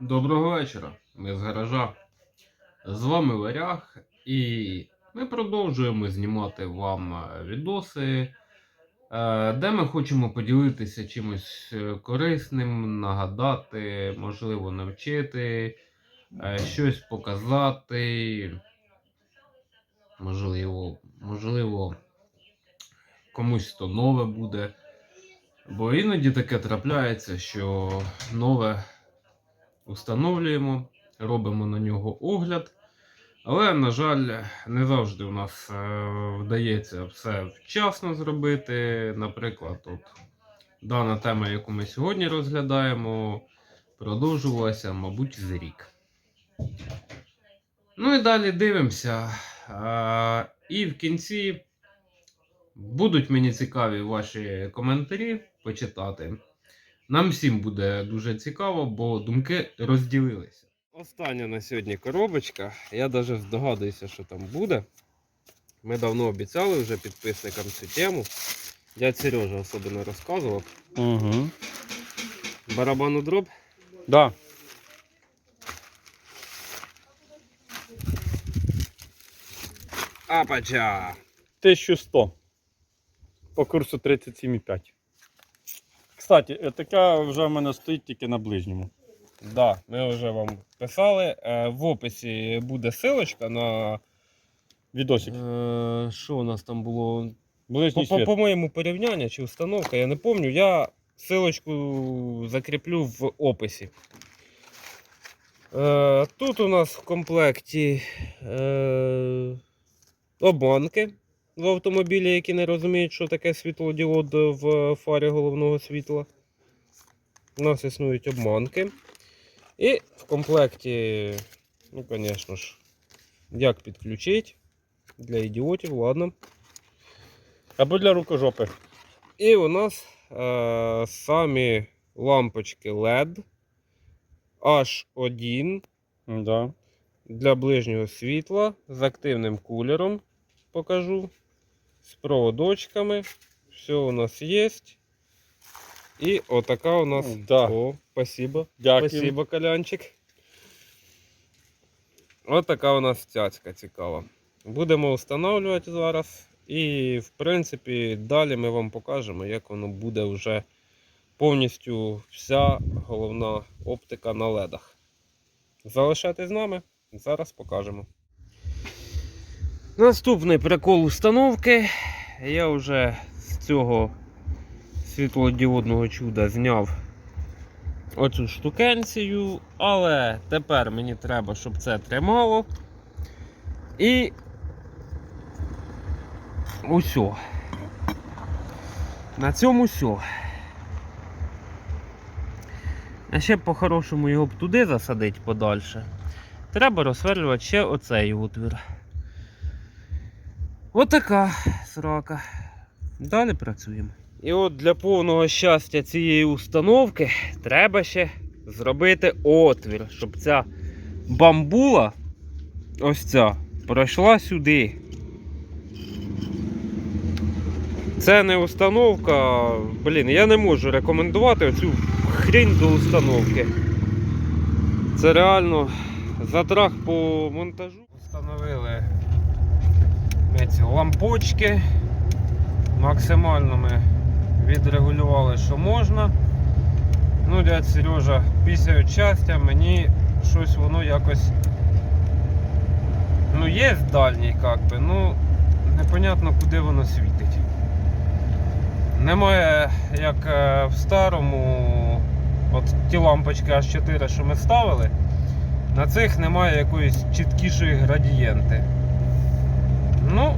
Доброго вечора, ми з гаража. З вами Варяг, і ми продовжуємо знімати вам е, відоси, е, де ми хочемо поділитися чимось е, корисним, нагадати, можливо, навчити, щось показати. Можливо, можливо, комусь то нове буде. Бо іноді таке трапляється, що нове установлюємо, робимо на нього огляд. Але, на жаль, не завжди у нас е, вдається все вчасно зробити. Наприклад, от, дана тема, яку ми сьогодні розглядаємо, продовжувалася, мабуть, з рік. Ну і далі дивимося. І в кінці будуть мені цікаві ваші коментарі почитати. Нам всім буде дуже цікаво, бо думки розділилися. Остання на сьогодні коробочка. Я навіть здогадуюся, що там буде. Ми давно обіцяли вже підписникам цю тему. Дядь Сережа особливо розказував. Угу. Барабану дроб. Да. Апача! 1100 по курсу 37,5. Кстати, е, така вже в мене стоїть тільки на ближньому. Да, ми вже вам писали. Е, В описі буде силочка на. Відосик. е, Що у нас там було? Ближній По, по, світ. по-моєму, порівняння чи установка, я не пам'ятаю. Я ссылочку закріплю в описі. Е, тут у нас в комплекті е, обманки в автомобілі, які не розуміють, що таке світлодіод в фарі головного світла. У нас існують обманки. І в комплекті, ну, звісно ж, як підключити. Для ідіотів, ладно. Або для рукожопи. І у нас е, самі лампочки LED H1 Да. для ближнього світла з активним кулером. Покажу. З проводочками. Все у нас є. І отака у нас. Да. О, спасибо. Дякую. Спасибо, Колянчик. Отака у нас цяцька цікава. Будемо встановлювати зараз. І, в принципі, далі ми вам покажемо, як воно буде вже повністю вся головна оптика на ледах. Залишайтесь з нами, зараз покажемо. Наступний прикол установки. Я вже з цього світлодіодного чуда зняв оцю штукенцію, але тепер мені треба, щоб це тримало. І усьо. На цьому все. А ще по-хорошому його б туди засадити подальше. Треба розсверлювати ще оцей отвір. Отака срока. Далі працюємо. І от для повного щастя цієї установки треба ще зробити отвір, щоб ця бамбула, ось ця, пройшла сюди. Це не установка. Блін, я не можу рекомендувати оцю хрінь до установки. Це реально затрах по монтажу. Встановили ці лампочки. Максимально ми відрегулювали, що можна. Ну, дядь Сережа, після щастя, мені щось воно якось. Ну, є дальній, як би, ну непонятно куди воно світить. Немає, як е, в старому, от ті лампочки H4, що ми ставили, на цих немає якоїсь чіткішої градієнти. Ну,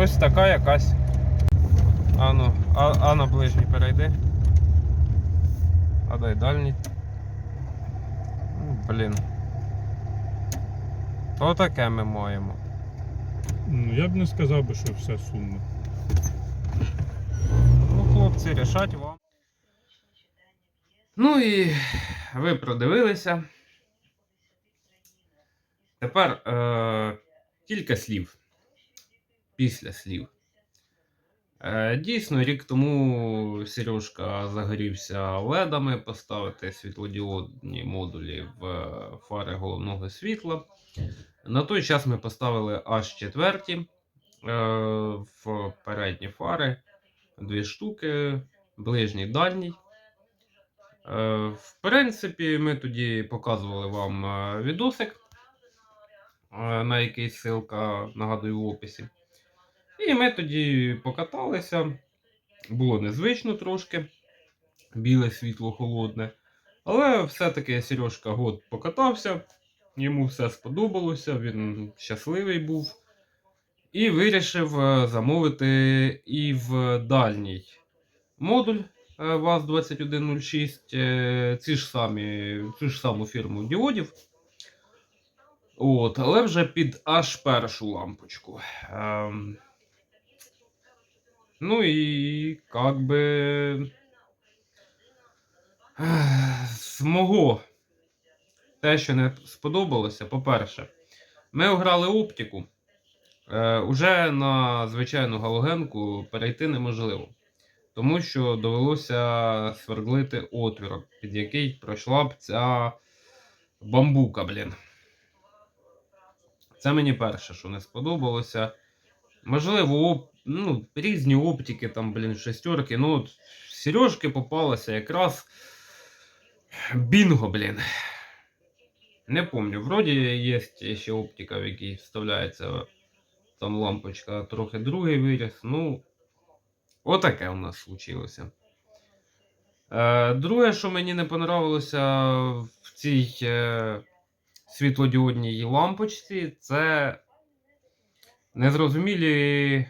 ось така якась. А ну, а, а на ближній перейди. А дай дальній. Ну, Блін. То таке ми маємо. Ну, я б не сказав би, що все сумно. Ну, хлопці, рішать вам. Ну і ви продивилися. Тепер е, кілька слів. Після слів. Е, Дійсно, рік тому Сережка загорівся ледами поставити світлодіодні модулі в е, фари головного світла. На той час ми поставили аж четверті е, в передні фари, дві штуки, ближній дальній. В принципі, ми тоді показували вам відосик, на який ссылка, нагадую, в описі. І ми тоді покаталися. Було незвично трошки. Біле світло холодне. Але все-таки Сережка год покатався, йому все сподобалося, він щасливий був. І вирішив е, замовити і в дальній модуль е, ВАЗ-2106, е, ці ж самі, цю ж саму фірму діодів. От, але вже під аж першу лампочку. Ну і как би. мого те, що не сподобалося, по-перше, ми ограли оптику. Е, уже на звичайну галогенку перейти неможливо. Тому що довелося свердлити отвірок, під який пройшла б ця бамбука, блін. Це мені перше, що не сподобалося. Можливо. Ну, різні оптики, там, блін, шестерки. Ну, от Сережки попалося якраз бінго, блін. Не помню, вроді є ще оптика, в якій вставляється там лампочка, трохи другий виріс. Ну, отаке у нас случилося. Е, друге, що мені не понравилося в цій е, світлодіодній лампочці, це незрозумілі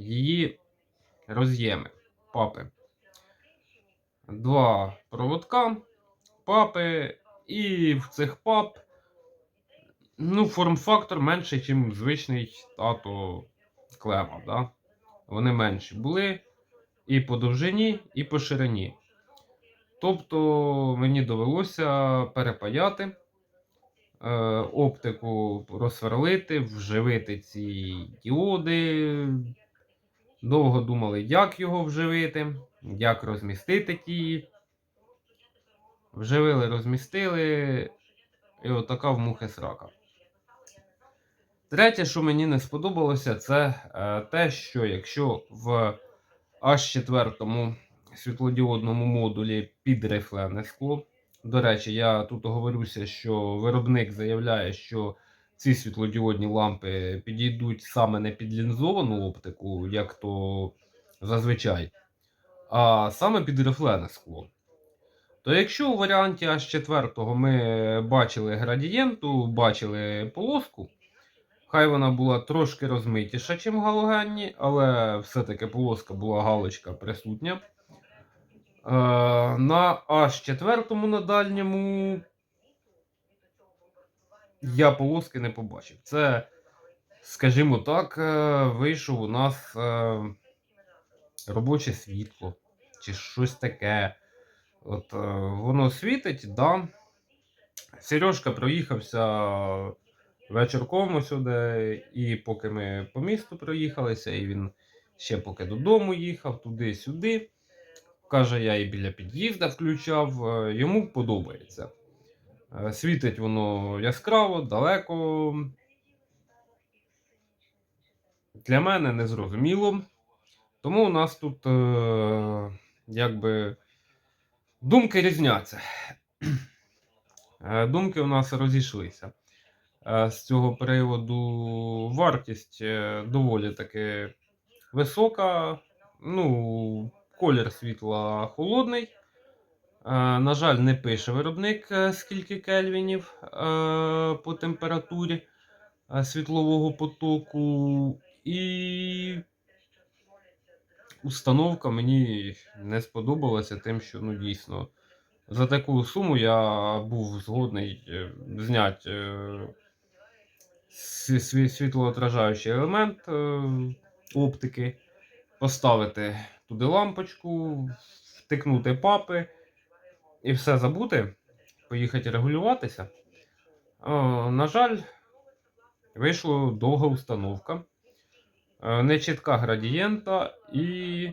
її роз'єми папи. Два проводка папи, і в цих пап ну, форм-фактор менший, ніж звичний тато клема. Да? Вони менші були і по довжині, і по ширині. Тобто мені довелося перепаяти, е, оптику розсверлити, вживити ці діоди. Довго думали, як його вживити, як розмістити ті. Вживили, розмістили, і отака в мухи срака. Третє, що мені не сподобалося, це е, те, що якщо в H4 світлодіодному модулі підрифлене скло. До речі, я тут оговорюся, що виробник заявляє, що ці світлодіодні лампи підійдуть саме не під лінзовану оптику, як то зазвичай, а саме під рифлене скло. То якщо у варіанті H4 ми бачили градієнту, бачили полоску, хай вона була трошки розмитіша, ніж галогенні, але все-таки полоска була галочка присутня. Е, на H4 на дальньому я полоски не побачив. Це, скажімо так, е, вийшов у нас е, робоче світло чи щось таке. От е, воно світить, да. Сережка проїхався вечірком сюди, і поки ми по місту проїхалися, і він ще поки додому їхав, туди-сюди. Каже, я і біля під'їзда включав, йому подобається. Е, Світить воно яскраво, далеко. Для мене незрозуміло. Тому у нас тут е, якби думки різняться. Е, Думки у нас розійшлися. Е, З цього приводу вартість доволі таки висока. Ну, колір світла холодний. Е, На жаль, не пише виробник, е, скільки кельвінів е, по температурі світлового потоку. І установка мені не сподобалася тим, що ну, дійсно за таку суму я був згодний зняти сві- сві- світлоотражаючий елемент оптики, поставити туди лампочку, втикнути папи і все забути, поїхати регулюватися. Е, На жаль, вийшла довга установка. Е, Нечітка градієнта і,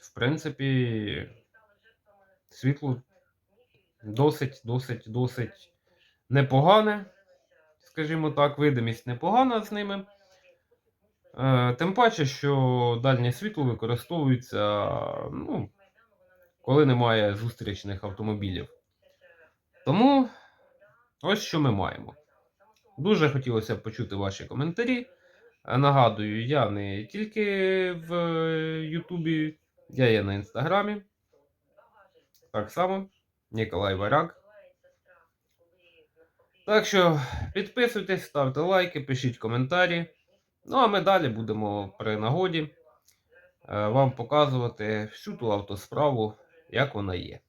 в принципі, світло досить, досить, досить непогане. Скажімо так, видимість непогана з ними. Е, Тим паче, що дальнє світло використовується, ну, коли немає зустрічних автомобілів. Тому ось що ми маємо. Дуже хотілося б почути ваші коментарі. Нагадую, я не тільки в е, Ютубі, я є на інстаграмі. Так само, Ніколай Варяк. Так що підписуйтесь, ставте лайки, пишіть коментарі. Ну а ми далі будемо при нагоді е, вам показувати всю ту автосправу, як вона є.